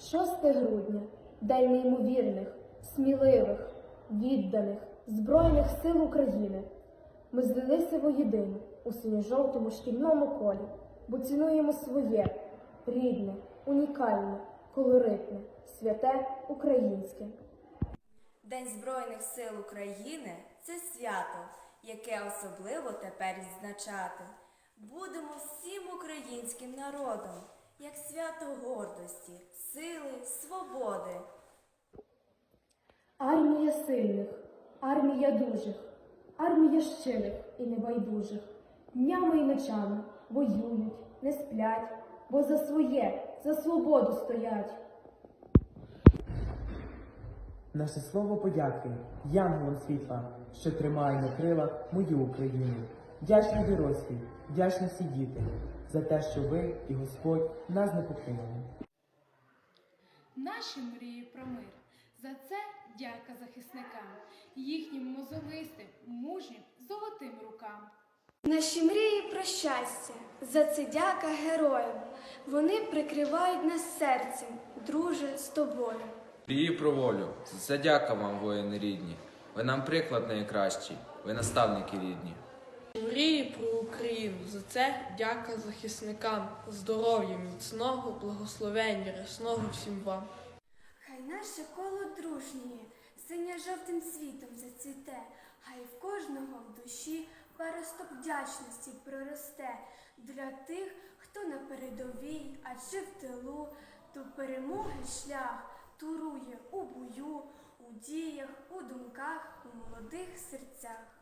6 грудня день неймовірних, сміливих, відданих Збройних сил України. Ми злилися воєдино у синьо-жовтому шкільному колі, бо цінуємо своє, рідне, унікальне, колоритне, святе українське. День Збройних сил України це свято, яке особливо тепер відзначати. Будемо всім українським народом, як свято гордості, сили, свободи. Армія сильних, армія дужих, армія щирих і небайдужих. Днями і ночами воюють, не сплять, бо за своє, за свободу стоять. Наше слово подяки янголам світла, що тримає на крилах мою Україну. Вдячні дорослі, вдячні всі діти за те, що ви і Господь нас не покинули. Наші мрії про мир. За це дяка захисникам, їхнім мозолистим, мужнім, золотим рукам. Наші мрії про щастя, за це дяка героям. Вони прикривають нас серцем, друже, з тобою. Мрії про волю. За це дяка вам, воїни рідні. Ви нам приклад найкращий, ви наставники рідні. Мрії про Україну. За це дяка захисникам, здоров'я, міцного, благословення, рясного всім вам. Хай наше коло дружнє, синьо-жовтим світом зацвіте, хай в кожного в душі паросток вдячності проросте для тих, хто на передовій, а чи в тилу, до перемоги шлях турує у бою, у діях, у думках, у молодих серцях.